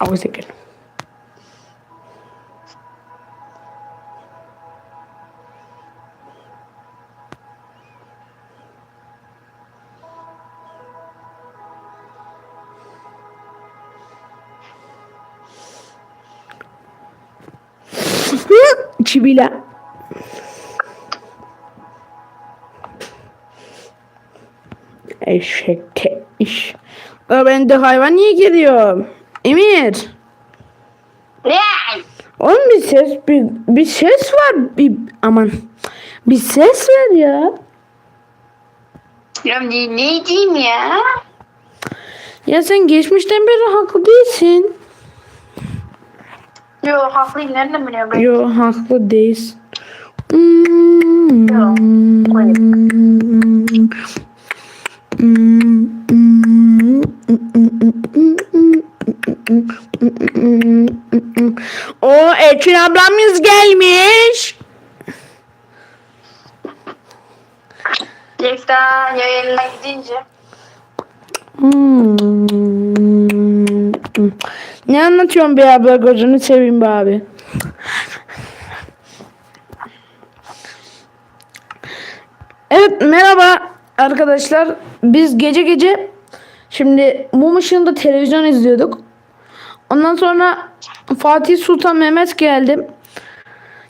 Außer Çivila. Eşek iş. Ben de hayvan niye geliyorum? Emir. Ne? Oğlum bir ses bir, bir ses var. Bir aman. Bir ses ver ya. Ya ne, ne diyeyim ya? Ya sen geçmişten beri haklı değilsin. Yo haklıyım nereden biliyorum ben? Yo haklı değilsin. Hmm. O Ekin ablamız gelmiş. Direkten yayınına gidince. Hmm. Ne anlatıyorsun be abla gözünü seveyim be abi. Evet merhaba arkadaşlar. Biz gece gece şimdi mum ışığında televizyon izliyorduk. Ondan sonra Fatih Sultan Mehmet geldi.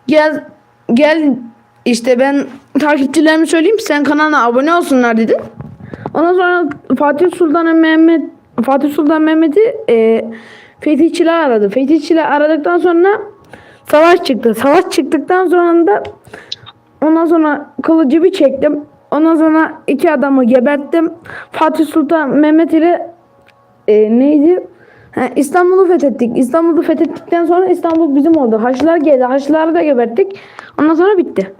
Gel gel işte ben takipçilerime söyleyeyim sen kanalına abone olsunlar dedi. Ondan sonra Fatih Sultan Mehmet Fatih Sultan Mehmet'i e, fetihçiler aradı. Fetihçiler aradıktan sonra savaş çıktı. Savaş çıktıktan sonra da ondan sonra kılıcı bir çektim. Ondan sonra iki adamı geberttim. Fatih Sultan Mehmet ile e, neydi? İstanbul'u fethettik. İstanbul'u fethettikten sonra İstanbul bizim oldu. Haçlılar geldi. Haçlıları da geberttik. Ondan sonra bitti.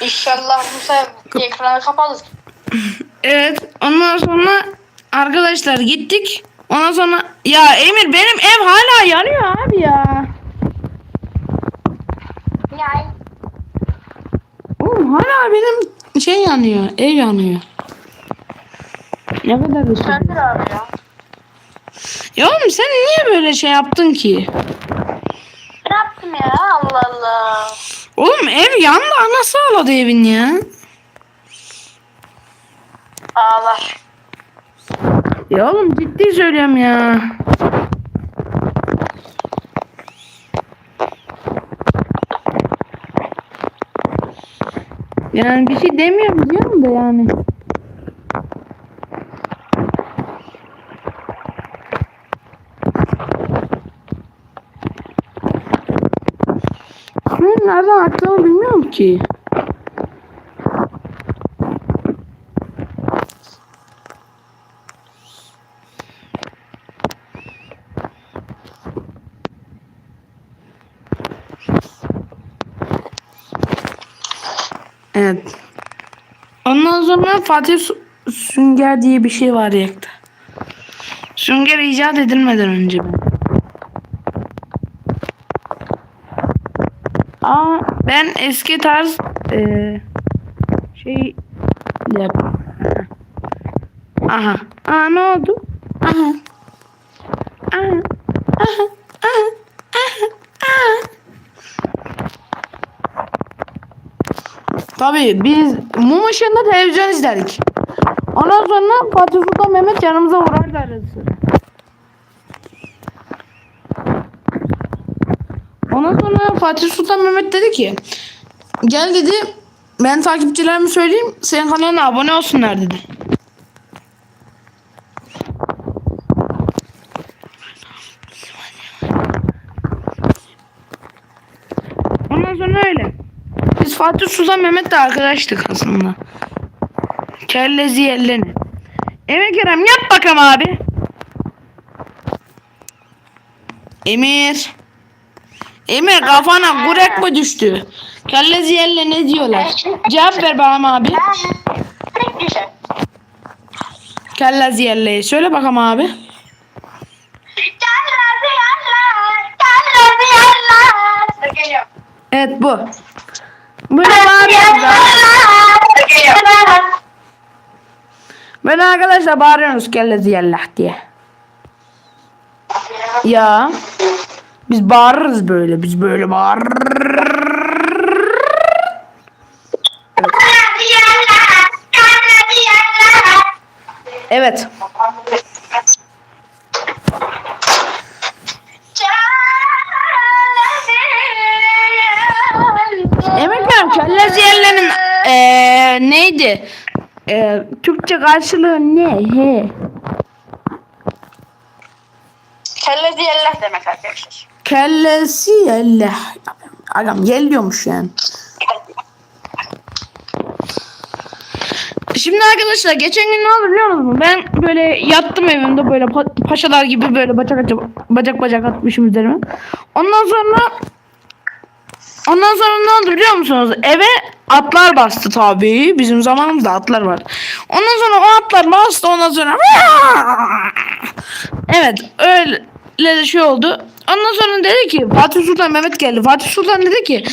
İnşallah bu sefer ekranı kapalı. Evet. Ondan sonra arkadaşlar gittik. Ondan sonra ya Emir benim ev hala yanıyor abi ya. Yani. Oğlum hala benim şey yanıyor. Ev yanıyor. Ne kadar da Söndür abi ya. Ya oğlum sen niye böyle şey yaptın ki? Ne yaptım ya Allah Allah. Oğlum ev yandı anası ağladı evin ya. Ağlar. Ya oğlum ciddi söylüyorum ya. Yani bir şey demiyorum diyorum da yani. Nereden attığımı bilmiyorum ki. Evet. Ondan sonra Fatih Sünger diye bir şey var yakta. Sünger icat edilmeden önce ben. Aa, ben eski tarz eee, şey yap. Aha. Aa ne oldu? Aha. Aha. Aha. Aha. Aha. Tabii biz mum ışığında televizyon izledik. Ondan sonra Fatih Sultan Mehmet yanımıza uğrardı arası. Ondan sonra Fatih Sultan Mehmet dedi ki gel dedi ben takipçilerime söyleyeyim senin kanalına abone olsunlar dedi. Fatih Sultan Mehmet de arkadaştık aslında. Kellezi yerlerini. Emir Kerem yap bakalım abi. Emir. Emir kafana kurek mi düştü? Kellezi yerle ne diyorlar? Cevap ver bana abi. Kellezi yerleyi söyle bakalım abi. Evet bu. Böyle bağırıyoruz. Böyle arkadaşlar bağırıyoruz kellezi yallah diye. Ya. Biz bağırırız böyle. Biz böyle bağırırız. Evet. Emeklerim kellezi yerlerin eee neydi? Eee Türkçe karşılığı ne? He. Kelle diyerler demek arkadaşlar. Kellesi yellah. Adam geliyormuş yani. Şimdi arkadaşlar geçen gün ne oldu biliyor musunuz? Ben böyle yattım evimde böyle pa- paşalar gibi böyle bacak bacak, bacak bacak atmışım üzerime. Ondan sonra ondan sonra ne oldu biliyor musunuz? Eve atlar bastı tabii. Bizim zamanımızda atlar var. Ondan sonra o atlar bastı ondan sonra Evet öyle de şey oldu. Ondan sonra dedi ki Fatih Sultan Mehmet geldi. Fatih Sultan dedi ki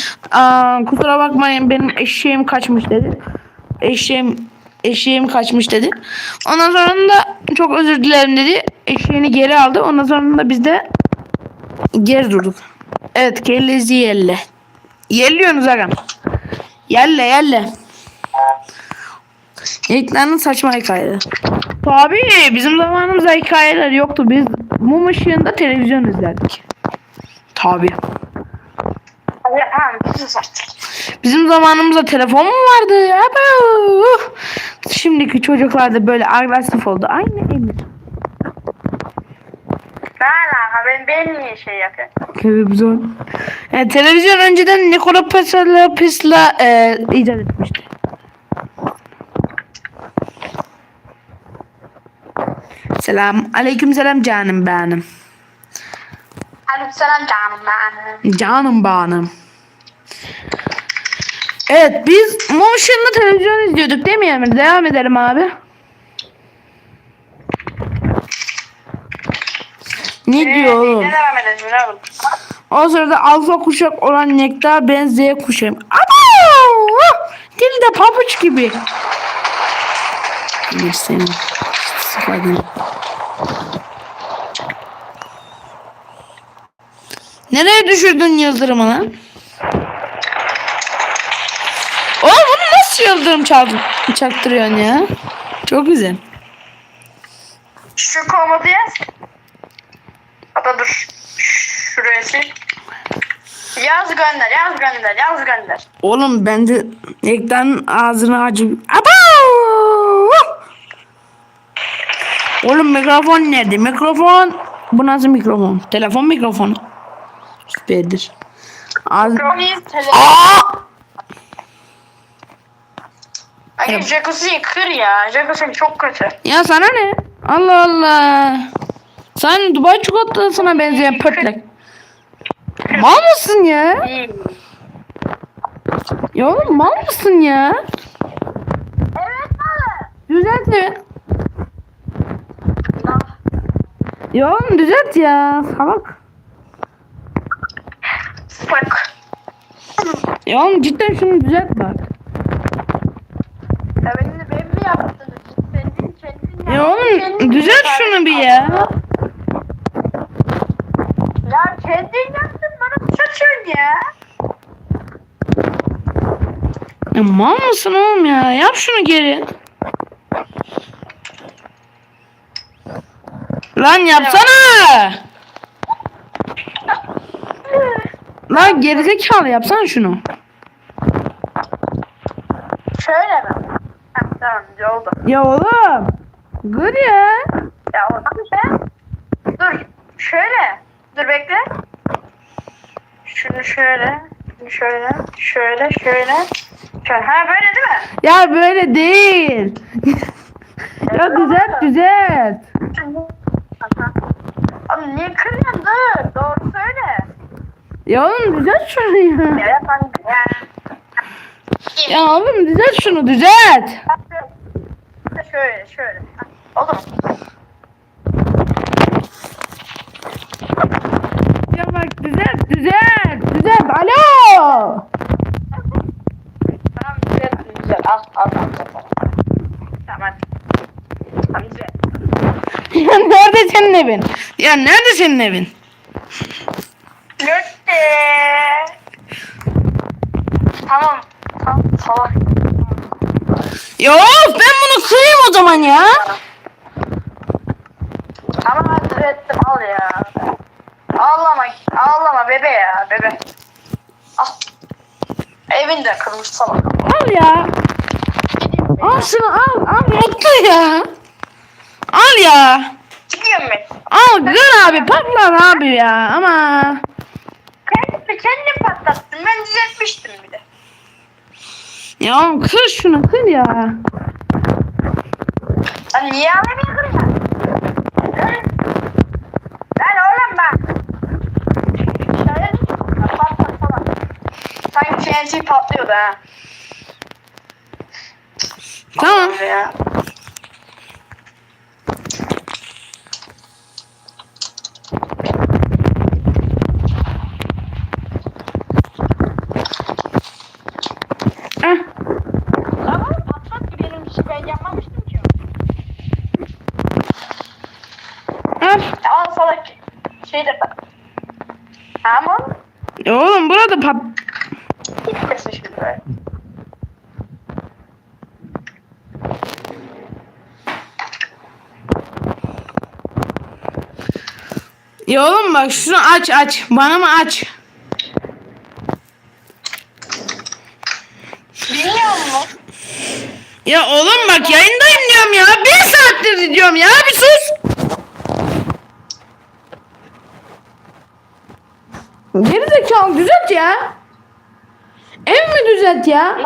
kusura bakmayın benim eşeğim kaçmış dedi. Eşeğim eşeğim kaçmış dedi. Ondan sonra da çok özür dilerim dedi. Eşeğini geri aldı. Ondan sonra da biz de geri durduk. Evet kellezi yelle. Yelliyorsunuz agam. Yelle yelle. İlklerinin saçma hikayeleri. Tabii bizim zamanımızda hikayeler yoktu. Biz mum ışığında televizyon izlerdik. Tabii. Ha, sus artık. Bizim zamanımızda telefon mu vardı? Aba! Şimdiki çocuklar da böyle agresif oldu. Aynı Emir. Ne alaka ben, ben niye şey yapıyorum? Televizyon. Yani televizyon önceden Nikola Tesla e, icat etmişti. Selam. Aleyküm selam canım benim. Aleykümselam canım benim. Canım benim. Evet biz Motion'da televizyon izliyorduk değil mi Emir? Devam edelim abi. Ne diyor oğlum? Ne devam edelim? O sırada alfa kuşak olan Nektar ben Z kuşağım. Abo! Dili de pabuç gibi. Bir. Sıfadın. Nereye düşürdün yıldırımı lan? Oğlum bunu nasıl yıldırım çaldın, çaktırıyorsun ya? Çok güzel. Şu komodu yaz. Hatta dur. Şuraya sil. Yaz gönder, yaz gönder, yaz gönder. Oğlum ben de ekranın ağzını acı. Abo! Oğlum mikrofon nerede? Mikrofon. Bu nasıl mikrofon? Telefon mikrofonu. Süperdir. Telefon. Aa! Ay, jacuzziyi kır ya. Jacuzzi çok kötü. Ya sana ne? Allah Allah. Sen Dubai çikolatasına benzeyen pötlek. Mal mısın ya? İyi. Ya oğlum mal mısın ya? Evet abi. Düzelt ya. Ya oğlum düzelt ya. Salak. Bak. Ya oğlum cidden şunu düzelt bak. Ya benim de benim mi yaptın? Kendin kendin Ya yaptın, oğlum kendin düzelt şunu bir. Ya kendin yaptın bana saçıyorsun ya. Ya mal mısın oğlum ya? Yap şunu geri. Lan yapsana. Lan gerizekalı yapsana şunu. Şöyle mi? Ha, tamam oldu. Ya oğlum. Gır ya. Ya o şey. Dur. Şöyle. Dur bekle. Şunu şöyle. Şunu şöyle. Şöyle şöyle. Şöyle. Ha böyle değil mi? Ya böyle değil. ya düzelt düzelt. Oğlum niye kırıyorsun? Dur. Doğru söyle. Ya oğlum düzelt şunu ya. Ya yapan ya. Oğlum düzelt şunu düzelt. Şöyle şöyle. Ha, Kanka bak düzelt düzelt düzelt. Alo. Tamam düzelt düzelt. Al al al. Tamam Tamam düzelt. Ya nerede senin evin? Ya nerede senin evin? Lütfe. Tamam. Tamam. Salak. Ya ben bunu kırayım o zaman ya. Tamam hadi düzelttim al ya. Ağlama. Ağlama bebe ya bebe. Al. Evin de kırmış salak. Al ya. Al şunu al. Al mutlu ya. Al ya. Çıkıyorum ben. Al gır abi patlar abi ya ama. Kendim, kendim patlattım. Ben düzeltmiştim bir de. Ya kır şunu kır ya. Lan niye AVM'yi kırıyorsun? Lan Lan oğlum bak. Şöyle patlat falan. Sanki TNT patlıyordu ha. Tamam. Ya. Ah. Ama patlat ki benim işi ben yapmamıştım ki. Al. Al salak. Şey de bak. Ama Ya oğlum burada pat. gitmesin şimdi. Ya oğlum bak şunu aç aç. Bana mı aç? Bilmiyor musun? Ya oğlum bak yayındayım diyorum ya. Bir saattir diyorum ya. Bir sus. Geri zekalı düzelt ya. Ev mi düzelt ya?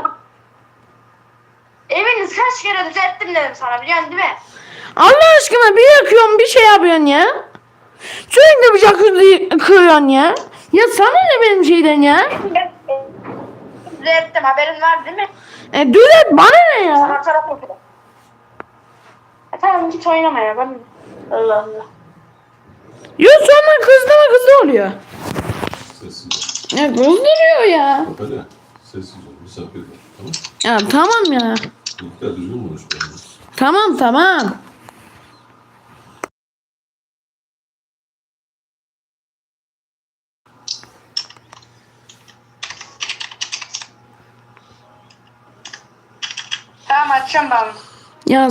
Evini kaç kere düzelttim dedim sana biliyorsun değil mi? Allah aşkına bir yakıyorsun bir şey yapıyorsun ya. Sürekli jacuzzi kırıyorsun ya. Ya sana ne benim şeyden ya? Düzelttim haberin var değil mi? E düzelt bana ne ya? Sana taraf okudu. E tamam git oynama ya ben Allah Allah. Ya sonra kızdı mı kızdı oluyor. Sessiz. Ya kızdırıyor ya. Hadi sessiz ol. Misafir var. Tamam Ya tamam ya. Lütfen düzgün konuş benimle. Tamam tamam. Ben. Ya